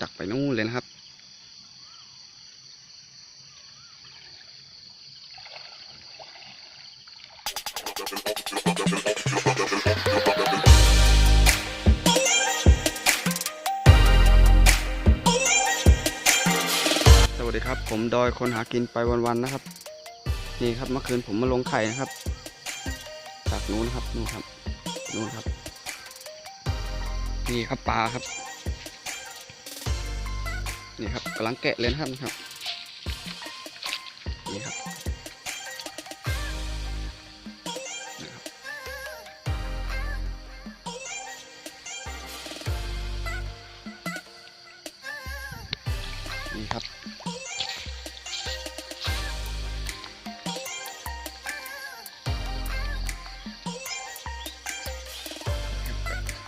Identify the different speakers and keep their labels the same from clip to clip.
Speaker 1: ดักไปนู่นเลยนะครับ สวัสดีครับ ผมดอยคนหากินไปวันๆนะครับ นี่ครับเมื่อคืนผมมาลงไข่นะครับ จากนู้นครับนู่นครับนู่นครับ นี่ครับปลาครับ นี่ครับกำลังแกะเลยนะครับนี่ครับนี่ครับนี่ครับนี่ครับ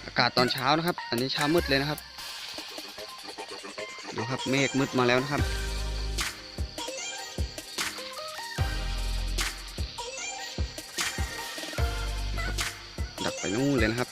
Speaker 1: อากาศตอนเช้านะครับ อันนี้เช้ามืดเลยนะครับ ดูครับเมฆมืดมาแล้วนะครับ ดักไปนู่นเลยนะครับ